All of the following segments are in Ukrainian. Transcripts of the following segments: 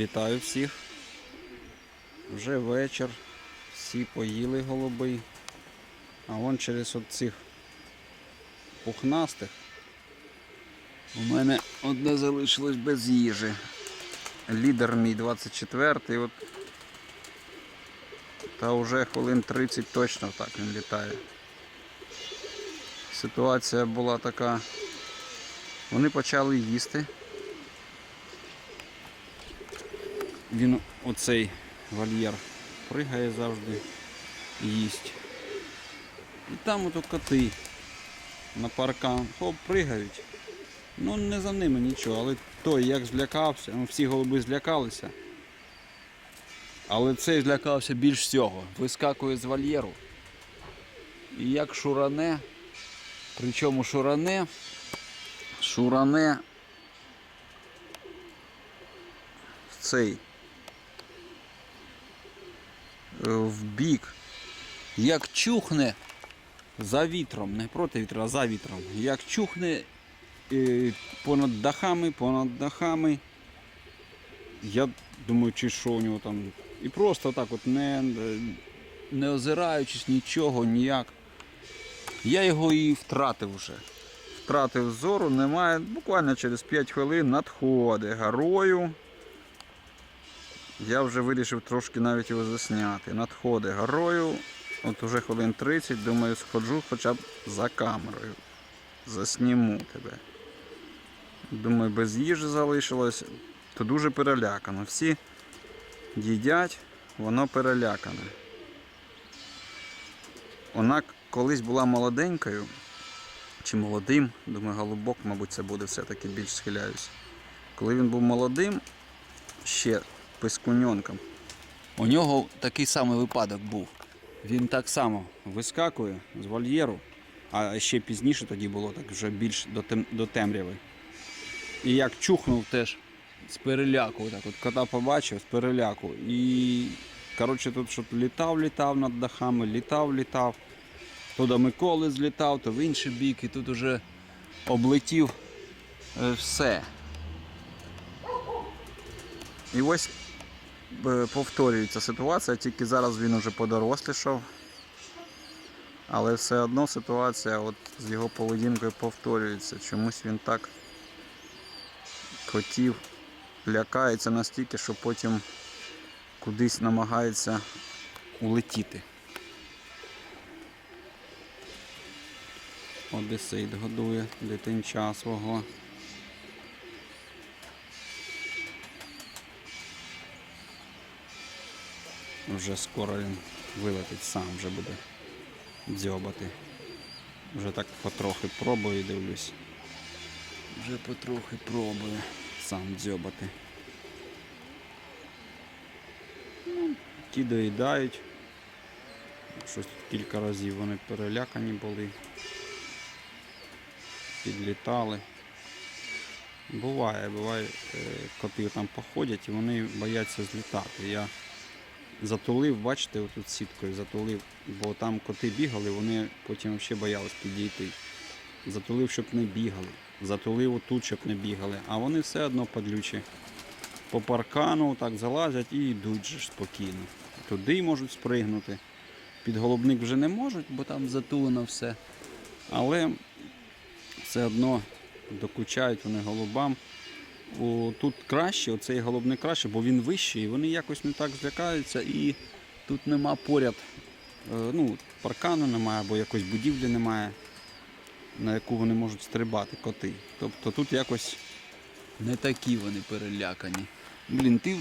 Вітаю всіх. Вже вечір. Всі поїли голуби. А вон через от пухнастих у мене одне залишилось без їжі. Лідер мій 24-й. От, та вже хвилин 30 точно так він літає. Ситуація була така. Вони почали їсти. Він оцей вольєр пригає завжди їсть. І там ото коти на паркан хоп, пригають. Ну не за ними нічого, але той як злякався, ну всі голуби злякалися. Але цей злякався більш всього. Вискакує з вольєру. І як шуране, причому шуране, шуране цей в бік, як чухне за вітром, не проти вітра, а за вітром, як чухне е, понад дахами, понад дахами. Я думаю, чи що у нього там. І просто так от не, не озираючись нічого, ніяк. Я його і втратив вже. Втратив зору, немає. Буквально через 5 хвилин надходить горою. Я вже вирішив трошки навіть його засняти. Надходить горою. От уже хвилин 30, думаю, сходжу хоча б за камерою. Засніму тебе. Думаю, без їжі залишилось, то дуже перелякано. Всі їдять, воно перелякане. Вона колись була молоденькою, чи молодим, думаю, голубок, мабуть, це буде все-таки більш схиляюсь. Коли він був молодим, ще пискуньонком, у нього такий самий випадок був. Він так само вискакує з вольєру, а ще пізніше тоді було так вже більш до, тем, до темряви. І як чухнув теж з переляку, так от кота побачив з переляку. І коротше тут що літав, літав над дахами, літав, літав. То до Миколи злітав, то в інший бік, і тут уже облетів е, все. І ось повторюється ситуація, тільки зараз він уже подорослішав. Але все одно ситуація от з його поведінкою повторюється. Чомусь він так котів лякається настільки, що потім кудись намагається улетіти. Одесит годує дитинча свого. Вже скоро він вилетить сам, вже буде дзьобати. Вже так потрохи пробую дивлюсь. Вже потрохи пробую сам дзьобати. Ну, ті доїдають. Щось тут кілька разів вони перелякані були. Підлітали. Буває, буває, е, коти там походять і вони бояться злітати. Я затулив, бачите, отут сіткою затулив, бо там коти бігали, вони потім взагалі боялись підійти. Затулив, щоб не бігали. Затулив отут, щоб не бігали. А вони все одно падлючі. По паркану так залазять і йдуть же спокійно. Туди можуть спригнути. Під голубник вже не можуть, бо там затулено все. Але все одно докучають вони голубам. О, тут краще, оцей голубник краще, бо він вищий, вони якось не так злякаються і тут нема поряд, е, ну, паркану немає, або якоїсь будівлі немає, на яку вони можуть стрибати коти. Тобто тут якось не такі вони перелякані. Блін, ти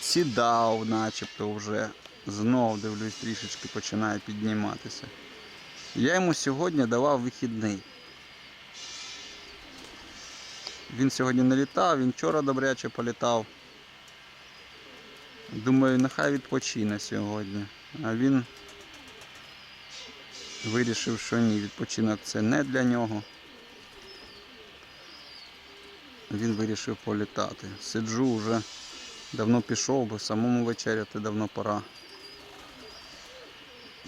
сідав, начебто вже знов дивлюсь, трішечки починає підніматися. Я йому сьогодні давав вихідний. Він сьогодні не літав, він вчора добряче політав. Думаю, нехай відпочине сьогодні. А він вирішив, що ні, відпочинок це не для нього. Він вирішив політати. Сиджу вже давно пішов, бо самому вечеряти давно пора.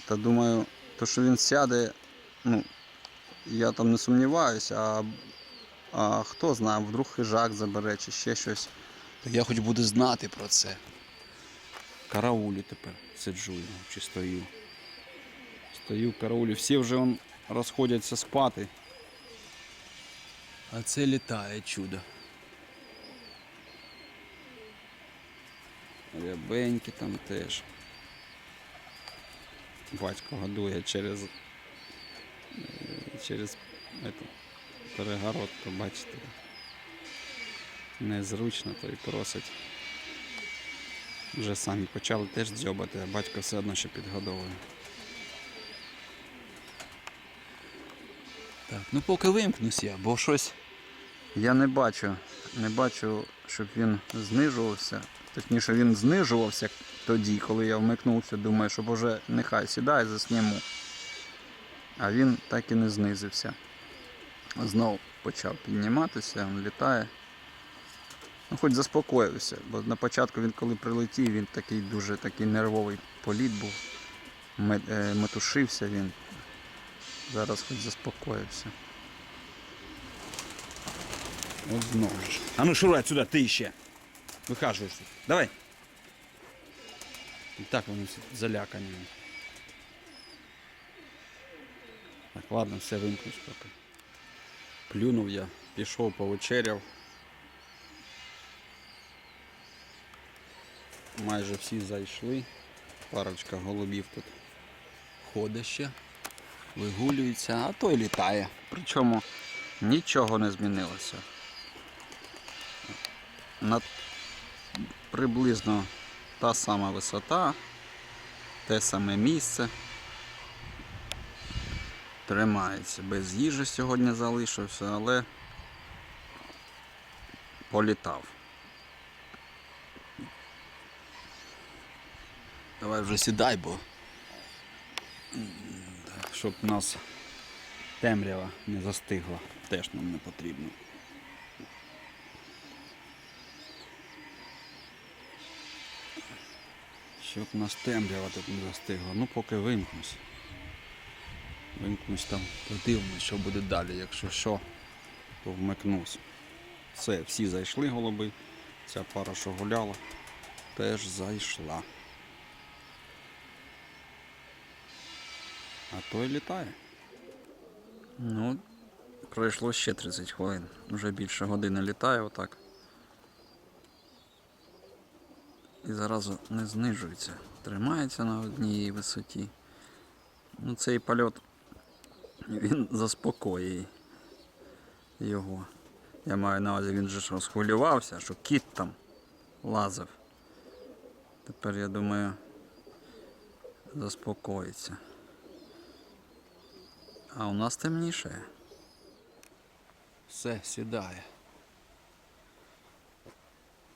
Та думаю, то що він сяде, ну, я там не сумніваюся, а а хто знає, вдруг хижак забере чи ще щось. То я хоч буду знати про це. Караулю тепер сиджу його, чи стою. Стою в караулі. Всі вже он розходяться спати. А це літає чудо. Рябеньки там теж. Батько годує через, е, через эту, перегородку, бачите. Незручно, то й просить. Вже самі почали теж дзьобати, а батько все одно ще підгодовує. Так, ну поки вимкнусь я, бо щось. Я не бачу, не бачу, щоб він знижувався. Точніше, він знижувався тоді, коли я вмикнувся, думаю, що боже, нехай сідай, засніму. А він так і не знизився. Знов почав підніматися, він літає. Ну, хоч заспокоївся, бо на початку він коли прилетів, він такий дуже такий нервовий політ був. Е, Метушився він. Зараз хоч заспокоївся. От знову ж. А ну шуруй отсюда, ти ще. Вихажуєш тут. Давай. І так вони залякані. Так, ладно, все вимкнусь поки. Плюнув я, пішов, повечеряв. Майже всі зайшли. Парочка голубів тут ходить ще, вигулюється, а той літає. Причому нічого не змінилося. На приблизно та сама висота, те саме місце. Тримається. Без їжі сьогодні залишився, але політав. Давай вже сідай, бо щоб нас темрява не застигла, теж нам не потрібно. Щоб нас темрява тут не застигла. Ну поки вимкнусь. Вимкнусь там, подивимось, що буде далі. Якщо що, то вмикнусь. Все, всі зайшли голуби. Ця пара, що гуляла, теж зайшла. А той літає. Ну, пройшло ще 30 хвилин. Вже більше години літає отак. І зараз не знижується. Тримається на одній висоті. Ну цей польот він заспокоює його. Я маю на увазі, він же ж розхвилювався, що кіт там лазив. Тепер я думаю заспокоїться. А у нас темніше. Все, сідає.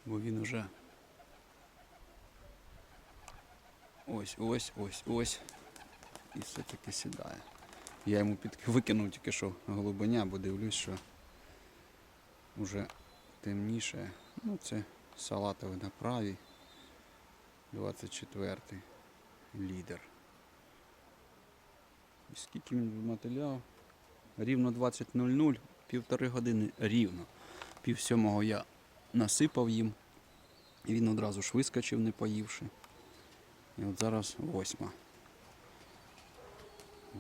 Бо він уже ось, ось, ось, ось. І все-таки сідає. Я йому під... викинув тільки що голубеня, бо дивлюсь, що вже темніше. Ну, це салатовий на правій. 24-й лідер. І скільки він мотиляв? Рівно 20.00, півтори години рівно. Пів сьомого я насипав їм. І він одразу ж вискочив, не поївши. І от зараз. Восьма,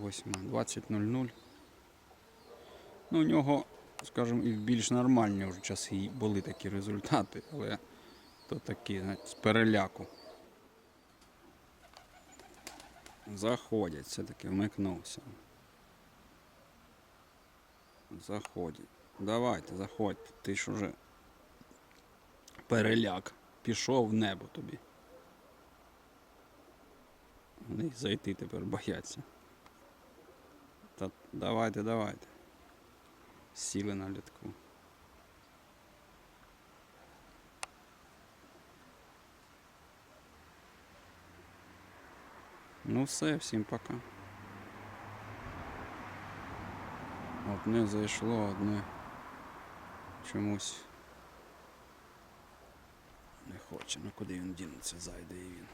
20.00. Ну, у нього, скажімо, і в більш нормальні вже часи були такі результати, але то такі, знаєте, з переляку. Заходять, все-таки вмикнувся. Заходять. Давайте, заходьте. Ти ж уже переляк. Пішов в небо тобі. Вони зайти тепер бояться. Та давайте, давайте. Сіли на літку. Ну все, всім пока. Одне зайшло, одне чомусь не хоче. Ну куди він дінеться, зайде і він.